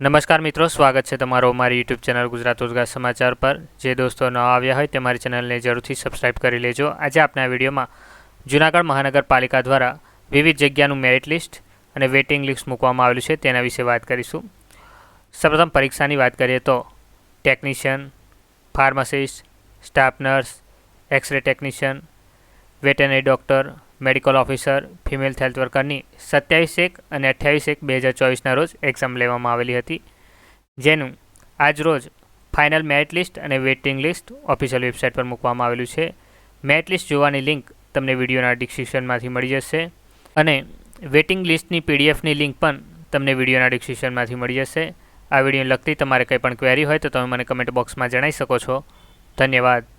નમસ્કાર મિત્રો, સ્વાગત છે તમારો મારી યુટ્યુબ ચેનલ ગુજરાત રોજગાર સમાચાર પર. જે દોસ્તો ન આવ્યા હોય તે મારી ચેનલને જરૂરથી સબસ્ક્રાઇબ કરી લેજો. આજે આપણા વિડીયોમાં જૂનાગઢ મહાનગરપાલિકા દ્વારા વિવિધ જગ્યાનું મેરિટ લિસ્ટ અને વેઇટિંગ લિસ્ટ મૂકવામાં આવેલું છે તેના વિશે વાત કરીશું. સૌપ્રથમ પરીક્ષાની વાત કરીએ તો technician pharmacist staff nurse x-ray technician veterinary doctor medical officer, female health વર્કરની સત્યાવીસ એક અને અઠ્યાવીસ એક બે હજાર ચોવીસના રોજ એક્ઝામ લેવામાં આવેલી હતી. જેનું આજ રોજ ફાઇનલ મેરિટ લિસ્ટ અને વેઇટિંગ લિસ્ટ ઓફિશિયલ વેબસાઇટ પર મૂકવામાં આવેલું છે. મેરિટ લિસ્ટ જોવાની લિંક તમને વિડીયોના ડિસ્ક્રિપ્શનમાંથી મળી જશે અને વેઇટિંગ લિસ્ટની પીડીએફની લિંક પણ તમને વિડીયોના ડિસ્ક્રિપ્શનમાંથી મળી જશે. આ વીડિયો લગતી તમારે કંઈ પણ ક્વેરી હોય તો તમે મને કમેન્ટ બોક્સમાં જણાવી શકો છો. ધન્યવાદ.